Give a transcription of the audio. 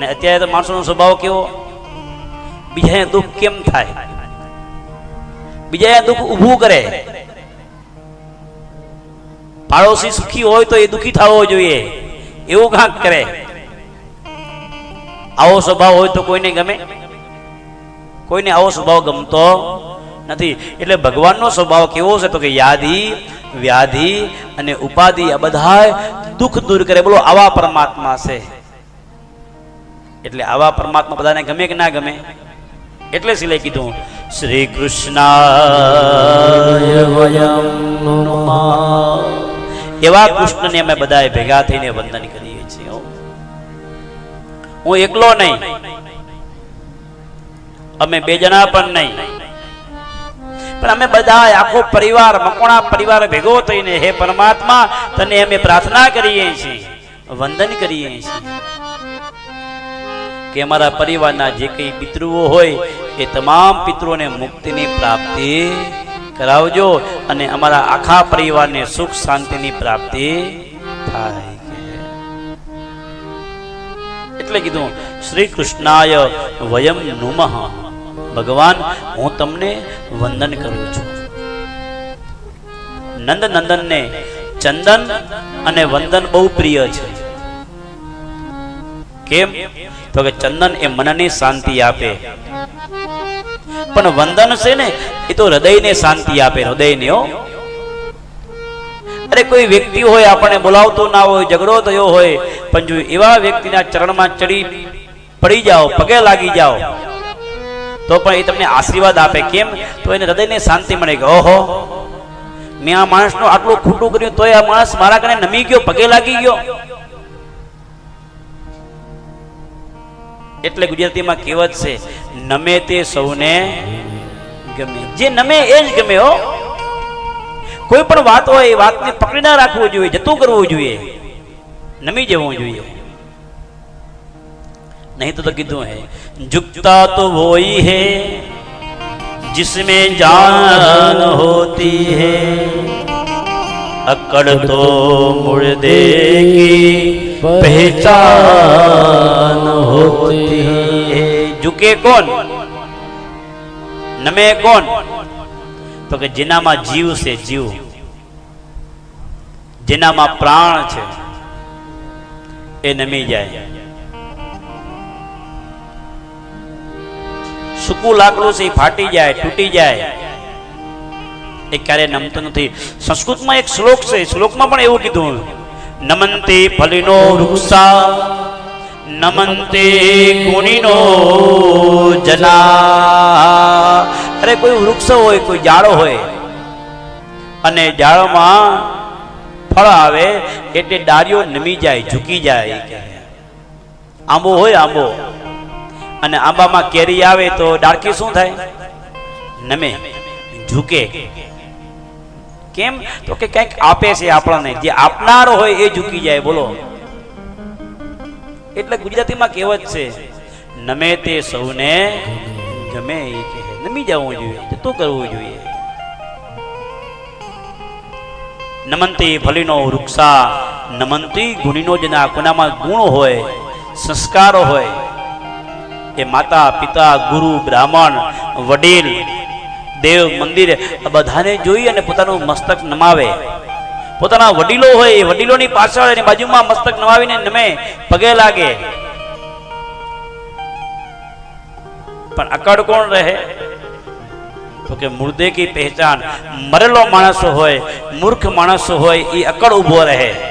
અને અત્યારે તો માણસોનો સ્વભાવ કેવો? બીજાને દુઃખ કેમ થાય? બીજા દુઃખ ઊભું કરે. પાડોશી સુખી હોય તો એ દુઃખી થવો જોઈએ. એવું કાંક કરે. આવો સ્વભાવ હોય તો કોઈને ગમે? કોઈને આવો સ્વભાવ ગમતો નથી. એટલે ભગવાનનો સ્વભાવ કેવો છે તો કે યાદી, વ્યાધિ અને ઉપાધિ આ બધા દુઃખ દૂર કરે. બોલો, આવા પરમાત્મા છે. એટલે આવા પરમાત્મા બધાને ગમે કે ના ગમે? એટલે સિલે કીધું. શ્રી કૃષ્ણ એવા કૃષ્ણને અમે બધાએ ભેગા થઈને વંદન કરીએ છીએ, હું. એકલો નહીં. અમે બે જણા પણ નહીં. પણ અમે બધા આખો પરિવાર, મકોણા પરિવાર ભેગો થઈને, હે પરમાત્મા, તને અમે પ્રાર્થના કરીએ છીએ, વંદન કરીએ છીએ. કે અમારા પરિવારના જે કંઈ પિતૃઓ હોય, એ તમામ પિતૃઓને મુક્તિની પ્રાપ્તિ કરાવજો અને અમારા આખા પરિવારને સુખ શાંતિની પ્રાપ્તિ થાય. એટલે કીધું, શ્રી કૃષ્ણાય વયમ નુમઃ. ભગવાન, હું તમને વંદન કરું છું. નંદ નંદનને ચંદન અને વંદન બહુ પ્રિય છે. કેમ? તો કે ચંદન એ મનની શાંતિ આપે. પણ વંદન છે ને, એ તો હૃદયને શાંતિ આપે, હૃદયને, હો. અરે કોઈ વ્યક્તિ હોય, આપણને બોલાવતો ના હોય, ઝઘડો થયો હોય, પણ જો એવા વ્યક્તિના ચરણમાં ચડી પડી જાઓ, પગે લાગી જાઓ, તો પણ એ તમને આશીર્વાદ આપે. કેમ? તો એને હૃદયને શાંતિ મળે કે, ઓહો, મેં આ માણસનું આટલું ખોટું કર્યું, તોય આ માણસ મારા કને નમી ગયો, પગે લાગી ગયો. એટલે ગુજરાતીમાં કહેવત છે નમે તે સૌને ગમે જે નમે એ જ ગમે હો કોઈ પણ વાત હોય એ વાતને પકડી ના રાખવું જોઈએ જતું કરવું જોઈએ નમી જવું જોઈએ नहीं तो तो किधु है झुकता तो वो ही है जिसमें जान होती है अकड़ तो मुर्दे की पहचान होती है झुके कौन નમે કોણ તો કે જેનામાં જીવ છે જીવ જેનામાં પ્રાણ છે એ નમી જાય સૂકું લાકડું છે એ ફાટી જાય તૂટી જાય એ ક્યારે નમતું નથી સંસ્કૃતમાં એક શ્લોક છે શ્લોકમાં પણ એવું કીધું નમંતે ફલિનો વૃક્ષા, નમંતે ગુણીનો જના અરે, કોઈ વૃક્ષ હોય, કોઈ ઝાડો હોય, અને જાળોમાં ફળ આવે, એટલે ડાળીઓ નમી જાય, ઝૂકી જાય. આંબો હોય આંબો, અને આંબામાં કેરી આવે તો ડાળખી શું થાય? નમે, ઝૂકે. કેમ? તો કે કંઈક આપે છે આપણને. જે આપનારો હોય એ ઝૂકી જાય, બોલો. એટલે ગુજરાતીમાં કહેવત છે, નમે તે સૌને ગમે એ કહે. નમી જવું જોઈએ શું કરવું જોઈએ. નમંતી ફલીનો વૃક્ષા, નમંતી ગુણીનો જના કોનામાં ગુણ હોય, સંસ્કારો હોય, એ માતા, પિતા, ગુરુ, બ્રાહ્મણ, વડીલ દેવ મંદિર બધાને જોઈ અને પોતાનું મસ્તક નમાવે. પોતાના વડીલો હોય એ વડીલોની પાછળ એની બાજુમાં મસ્તક નમાવીને નમે, પગે લાગે. પણ અકડ કોણ રહે? તો કે મુર્દે કી પહેચાન મરેલો માણસ હોય, મૂર્ખ માણસ હોય, એ અકડ ઊભો રહે.